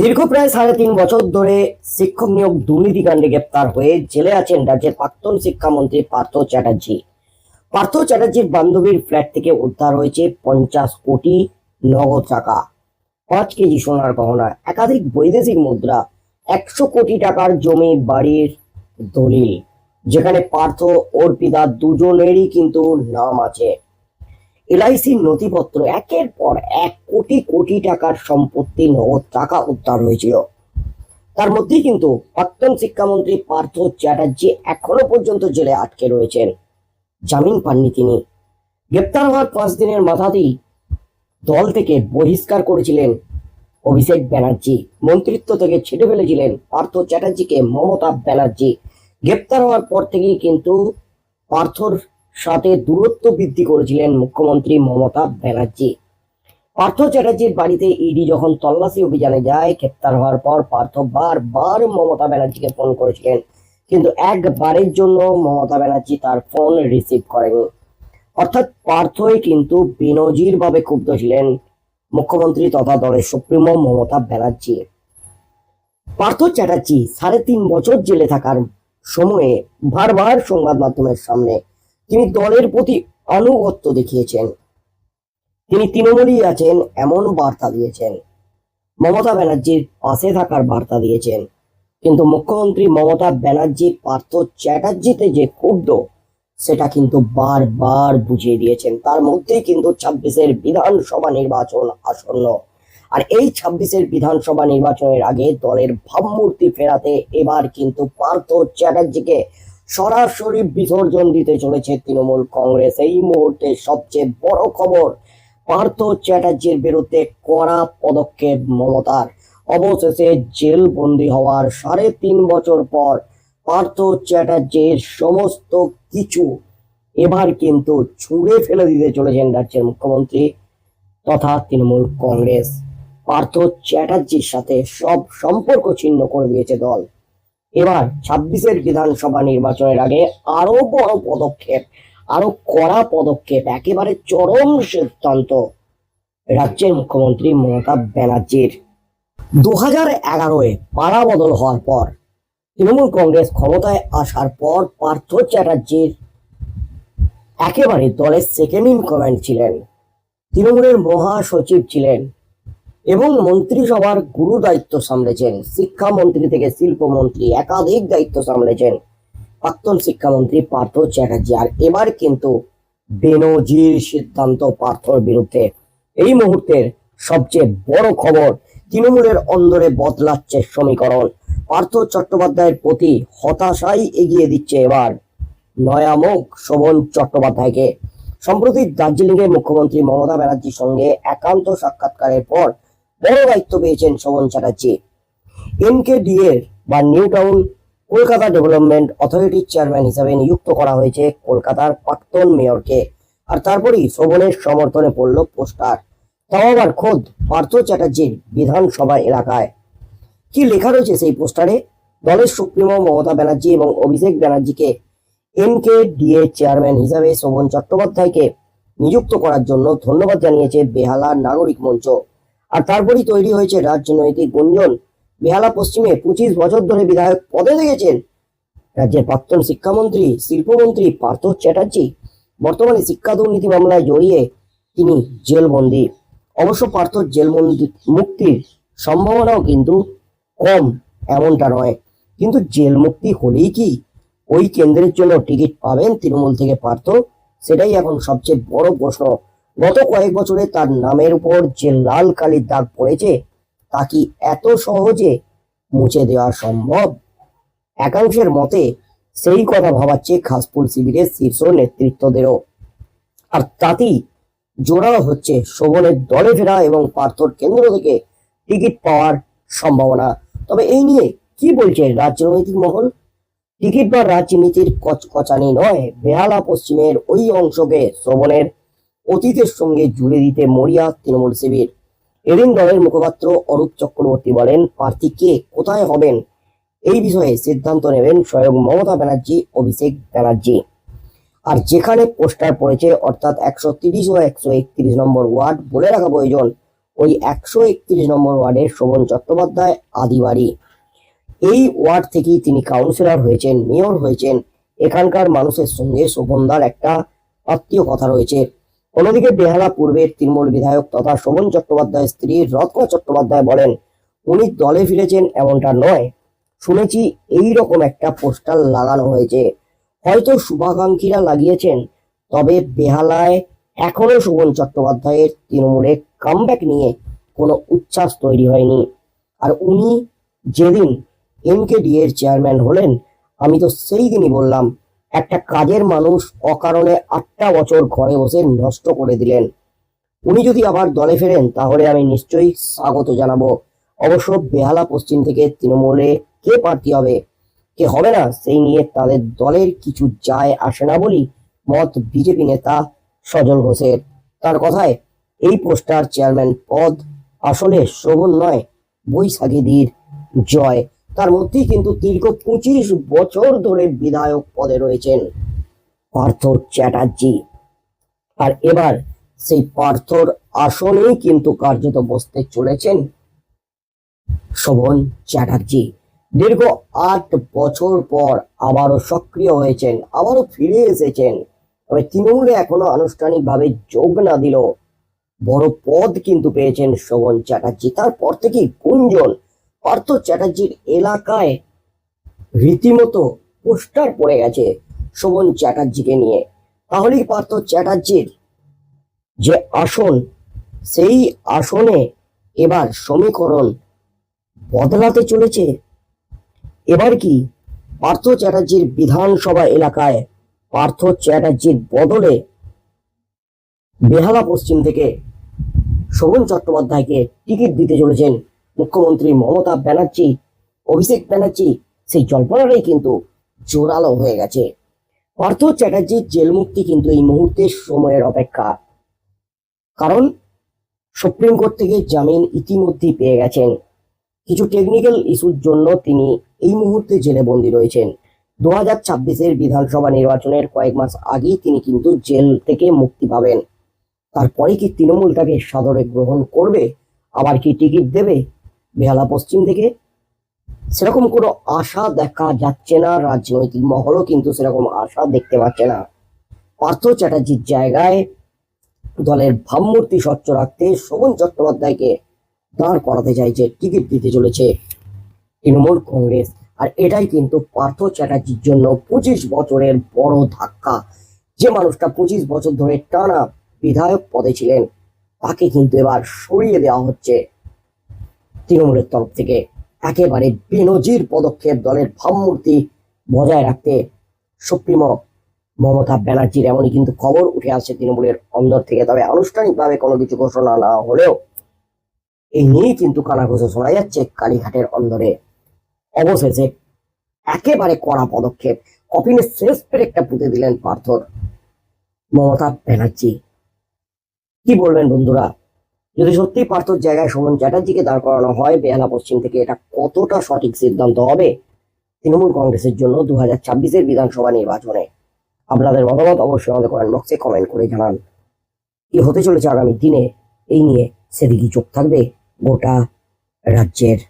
দীর্ঘ প্রায় সাড়ে তিন বছর ধরে শিক্ষক নিয়োগ দুর্নীতি দুর্নীতিকাণ্ডে গ্রেপ্তার হয়ে জেলে আছেন রাজ্যের প্রাক্তন শিক্ষামন্ত্রী পার্থ চ্যাটার্জি। পার্থ চ্যাটার্জির বান্ধবীর ফ্ল্যাট থেকে উদ্ধার হয়েছে পঞ্চাশ কোটি নগদ টাকা। পাঁচ কেজি সোনার গহনা, একাধিক বৈদেশিক মুদ্রা, একশো কোটি টাকার জমি বাড়ির দলিল। যেখানে পার্থ অর্পিতা দুজনেরই কিন্তু নাম আছে। এলআইসির নথিপত্র একের পর এক কোটি কোটি টাকার সম্পত্তি নগদ টাকা উদ্ধার হয়েছিল। তার মধ্যে কিন্তু প্রাক্তন শিক্ষামন্ত্রী পার্থ চ্যাটার্জি এখনও পর্যন্ত জেলে আটকে রয়েছেন। জামিন পাননি তিনি। গ্রেপ্তার হওয়ার পাঁচ দিনের মাথাতেই দল থেকে বহিষ্কার করেছিলেন অভিষেক ব্যানার্জি। মন্ত্রিত্ব থেকে ছেড়ে ফেলেছিলেন পার্থ চ্যাটার্জিকে মমতা ব্যানার্জি। গ্রেপ্তার হওয়ার পর থেকেই কিন্তু পার্থর সাথে দূরত্ব বৃদ্ধি করেছিলেন মুখ্যমন্ত্রী মমতা ব্যানার্জি। পার্থ চ্যাটার্জির বাড়িতে ইডি যখন তল্লাশি অভিযানে যায়, গ্রেপ্তার হওয়ার পর পার্থ বারবার মমতা ব্যানার্জিকে ফোন করেছিলেন। কিন্তু একবারের জন্য মমতা ব্যানার্জি তার ফোন রিসিভ করেনি অর্থাৎ পার্থই কিন্তু বেনজির ভাবে ক্ষুব্ধ ছিলেন মুখ্যমন্ত্রী তথা দলের সুপ্রিমো মমতা ব্যানার্জি। পার্থ চ্যাটার্জি সাড়ে তিন বছর জেলে থাকার সময়ে বারবার সংবাদ মাধ্যমের সামনে তিনি দলের প্রতি আনুগত্য দেখিয়েছেন। তিনি তৃণমূলই আছেন, এমন বার্তা দিয়েছেন। মমতা ব্যানার্জির পাশে থাকার বার্তা দিয়েছেন। কিন্তু মুখ্যমন্ত্রী মমতা ব্যানার্জি, পার্থ চ্যাটার্জিতে যে ক্ষুব্ধ, সেটা কিন্তু বারবার বুঝিয়ে দিয়েছেন। তার মধ্যে কিন্তু ছাব্বিশের বিধানসভা নির্বাচন আসন্ন। আর এই ছাব্বিশের বিধানসভা নির্বাচনের আগে দলের ভাবমূর্তি ফেরাতে এবার কিন্তু পার্থ চ্যাটার্জিকে সরাসরি বিসর্জন দিতে চলেছে তৃণমূল কংগ্রেস। এই মুহূর্তে সবচেয়ে বড় খবর পার্থ চ্যাটার্জির বিরুদ্ধে কড়া পদক্ষেপ মমতার। অবশেষে জেল বন্দী হওয়ার সাড়ে তিন বছর পর পার্থ চ্যাটার্জির সমস্ত কিছু এবার কিন্তু ছুঁড়ে ফেলে দিতে চলেছেন রাজ্যের মুখ্যমন্ত্রী তথা তৃণমূল কংগ্রেস। পার্থ চ্যাটার্জির সাথে সব সম্পর্ক ছিন্ন করে দিয়েছে দল। এবার ছাব্বিশের বিধানসভা নির্বাচনের আগে আরও বড় পদক্ষেপ, আরও কড়া পদক্ষেপ, একেবারে চরম সিদ্ধান্ত রাজ্যের মুখ্যমন্ত্রী মমতা ব্যানার্জির। দু হাজার এগারোয় পাড়া বদল হওয়ার পর, তৃণমূল কংগ্রেস ক্ষমতায় আসার পর পার্থ চ্যাটার্জির একেবারে দলের সেকেন্ড ইন কমান্ড ছিলেন। তৃণমূলের মহাসচিব ছিলেন এবং মন্ত্রিসভার গুরু দায়িত্ব সামলেছেন। শিক্ষামন্ত্রী থেকে শিল্পমন্ত্রী একাধিক দায়িত্ব সামলেছেন। প্রাক্তন শিক্ষামন্ত্রী পার্থ চ্যাটার্জি। আর এবার কিন্তু বেনজির সিদ্ধান্ত পার্থর বিরুদ্ধে। এই মুহূর্তের সবচেয়ে বড় খবর, তৃণমূলের অন্দরে বদলাচ্ছে সমীকরণ। পার্থ চট্টোপাধ্যায়ের প্রতি হতাশাই এগিয়ে দিচ্ছে এবার নয়ামুখ শোভন চট্টোপাধ্যায়কে। সম্প্রতি দার্জিলিংয়ে মুখ্যমন্ত্রী মমতা ব্যানার্জির সঙ্গে একান্ত সাক্ষাৎকারের পর বড় দায়িত্ব পেয়েছেন শোভন চ্যাটার্জি। এনকেডি এর বা নিউ টাউন কলকাতা ডেভেলপমেন্ট অথরিটির চেয়ারম্যান হিসেবে নিযুক্ত করা হয়েছে কলকাতার প্রাক্তন মেয়রকে। আর তারপরেই শোভনের সমর্থনে পড়ল পোস্টার। তাও আবার খোদ পার্থ চ্যাটার্জির বিধানসভা এলাকায়। কি লেখা রয়েছে সেই পোস্টারে? দলের সুপ্রিমো মমতা ব্যানার্জি এবং অভিষেক ব্যানার্জিকে এনকে ডিএ চেয়ারম্যান হিসাবে শোভন চট্টোপাধ্যায়কে নিযুক্ত করার জন্য ধন্যবাদ জানিয়েছে বেহালা নাগরিক মঞ্চ। আর তারপরই তৈরি হয়েছে রাজনৈতিক গুঞ্জন। বেহালা পশ্চিমে পঁচিশ বছর ধরে বিধায়ক পদে থেকেছেন রাজ্যের প্রাক্তন শিক্ষামন্ত্রী, শিল্পমন্ত্রী পার্থ চ্যাটার্জি, বর্তমানে শিক্ষা দুর্নীতি মামলায় জড়িয়ে তিনি জেলবন্দী। অবশ্য পার্থ জেলবন্দি মুক্তির সম্ভাবনাও কিন্তু কম, এমনটা নয়। কিন্তু জেল মুক্তি হলেই কি? ওই কেন্দ্রের জন্য টিকিট পাবেন তৃণমূল থেকে পার্থ? সেটাই এখন সবচেয়ে বড় প্রশ্ন। গত কয়েক বছরে তার নামের উপর যে লাল কালির দাগ পড়েছে, তা কি এত সহজে মুছে দেওয়া সম্ভব? একাংশের মতে, সেই কথা ভাবাচ্ছে খাসপুর শিবিরের শীর্ষ নেতৃত্বদেরও। আর তাতেই জোরালো হচ্ছে শোভনের দলে ফেরা এবং পার্থর কেন্দ্র থেকে টিকিট পাওয়ার সম্ভাবনা। তবে এই নিয়ে কি বলছে রাজনৈতিক মহল? টিকিট বা রাজনীতির কচকচানি নয়, বেহালা পশ্চিমের ওই অংশকে শ্রবণের অতীতের সঙ্গে জুড়ে দিতে মরিয়া তৃণমূল শিবির। এদিন দলের মুখপাত্র অরূপ চক্রবর্তী বলেন, প্রার্থী কে কোথায় হবেন? এই বিষয়ে সিদ্ধান্ত নেবেন স্বয়ং মমতা ব্যানার্জি, অভিষেক ব্যানার্জি। আর যেখানে পোস্টার পড়েছে, অর্থাৎ একশো তিরিশ ও একশো একত্রিশ নম্বর ওয়ার্ড, বলে রাখা প্রয়োজন, ওই একশো একত্রিশ নম্বর ওয়ার্ডের শোভন চট্টোপাধ্যায়, আদিবাড়ি। এই ওয়ার্ড থেকেই তিনি কাউন্সিলর হয়েছেন মেয়র হয়েছেন। এখানকার মানুষের সঙ্গে শোভনদার একটা আত্মীয় কথা রয়েছে। অন্যদিকে বেহালা পূর্বের তৃণমূল বিধায়ক তথা শোভন চট্টোপাধ্যায়ের স্ত্রী রত্না চট্টোপাধ্যায় বলেন, উনি দলে ফিরেছেন এমনটা নয়। শুনেছি এই রকম একটা পোস্টার লাগানো হয়েছে। হয়তো শুভাকাঙ্ক্ষীরা লাগিয়েছেন, তবে বেহালায় এখনও শোভন চট্টোপাধ্যায়ের তৃণমূলে কামব্যাক নিয়ে কোনো উচ্ছ্বাস তৈরি হয়নি। আর উনি যেদিন এমকেডি এর চেয়ারম্যান হলেন, আমি তো সেই দিনই বললাম একটা কাজের মানুষ অকারণে আটটা বছর ঘরে বসে নষ্ট করে দিলেন। উনি যদি আবার দলে ফেরেন, তাহলে আমি নিশ্চয়ই স্বাগত জানাব। অবশ্য বেহালা পশ্চিম থেকে তৃণমূলে কে প্রার্থী হবে? কে হবে না, সেই নিয়ে তাদের দলের কিছু যায় আসে না বলি মত বিজেপি নেতা সজল ঘোষের। তার কথায়, এই পোস্টার চেয়ারম্যান পদ আসলে শোভন নয় বৈশাখীদির জয়। তার মধ্যেই কিন্তু দীর্ঘ পঁচিশ বছর ধরে বিধায়ক পদে রয়েছেন পার্থ চ্যাটার্জি। আর এবার সেই পার্থর আসনেই কিন্তু কার্যত বসতে চলেছেন শোভন চ্যাটার্জি। দীর্ঘ আট বছর পর আবারও সক্রিয় হয়েছেন, আবারও ফিরে এসেছেন। তবে তৃণমূলে এখনও আনুষ্ঠানিকভাবে যোগ না দিল বড় পদ কিন্তু পেয়েছেন শোভন চ্যাটার্জি। তারপর থেকেই গুঞ্জন পার্থ চ্যাটার্জির এলাকায় রীতিমতো পোস্টার পড়ে গেছে শোভন চ্যাটার্জিকে নিয়ে। তাহলেই পার্থ চ্যাটার্জির যে আসন, সেই আসনে এবার সমীকরণ বদলাতে চলেছে। এবার কি পার্থ চ্যাটার্জির বিধানসভা এলাকায় পার্থ চ্যাটার্জির বদলে বেহালা পশ্চিম থেকে শোভন চট্টোপাধ্যায়কে টিকিট দিতে চলেছেন মুখ্যমন্ত্রী মমতা ব্যানার্জি, অভিষেক ব্যানার্জি, সেই জল্পনাটাই কিন্তু জোরালো হয়ে গেছে। পার্থ চ্যাটার্জির জেল মুক্তি কিন্তু এই মুহূর্তে সময়ের অপেক্ষা। কারণ সুপ্রিম কোর্ট থেকে জামিন ইতিমধ্যেই পেয়ে গেছেন। কিছু টেকনিক্যাল ইস্যুর জন্য তিনি এই মুহূর্তে জেলে বন্দী রয়েছেন। দু হাজার ছাব্বিশের বিধানসভা নির্বাচনের কয়েক মাস আগেই তিনি কিন্তু জেল থেকে মুক্তি পাবেন। তারপরে কি তৃণমূল তাকে সাদরে গ্রহণ করবে? আবার কি টিকিট দেবে? বেহালা পশ্চিম থেকে সেরকম কোনো আশা দেখা যাচ্ছে না, রাজনৈতিক মহলও কিন্তু সেরকম আশা দেখতে পাচ্ছে না। পার্থ চ্যাটার্জির জায়গায় দলের ভাবমূর্তি স্বচ্ছ রাখতে শোভন চট্টোপাধ্যায়কে দাঁড় করাতে চাইছে, টিকিট দিতে চলেছে তৃণমূল কংগ্রেস। আর এটাই কিন্তু পার্থ চ্যাটার্জির জন্য পঁচিশ বছরের বড় ধাক্কা। যে মানুষটা পঁচিশ বছর ধরে টানা বিধায়ক পদে ছিলেন, তাকে কিন্তু এবার সরিয়ে দেওয়া হচ্ছে। তৃণমূলের তরফ থেকে একেবারে বেনজির পদক্ষেপ দলের ভাবমূর্তি বজায় রাখতে সুপ্রিমো মমতা ব্যানার্জির এমনই কিন্তু খবর উঠে আসছে তৃণমূলের অন্দর থেকে। তবে আনুষ্ঠানিকভাবে কোনো কিছু ঘোষণা না হলেও এই নিয়েই কিন্তু কানাঘুষো শোনা যাচ্ছে কালীঘাটের অন্দরে। অবশেষে একেবারে কড়া পদক্ষেপ কপিনের শেষ পেরেকটা পুঁতে দিলেন পার্থর মমতা ব্যানার্জি। কি বলবেন বন্ধুরা? যদি সত্যি পার্থর জায়গায় সুমন চ্যাটার্জিকে দাঁড় করানো হয়, বেহালা পশ্চিম থেকে এটা কতটা সঠিক সিদ্ধান্ত হবে? তৃণমূল কংগ্রেসের জন্য দু হাজার ছাব্বিশের বিধানসভা নির্বাচনে আপনাদের মতামত অবশ্যই আমাদের কমেন্ট বক্সে কমেন্ট করে জানান। কি হতে চলেছে আগামী দিনে? এই নিয়ে সেদিকে চোখ থাকবে গোটা রাজ্যের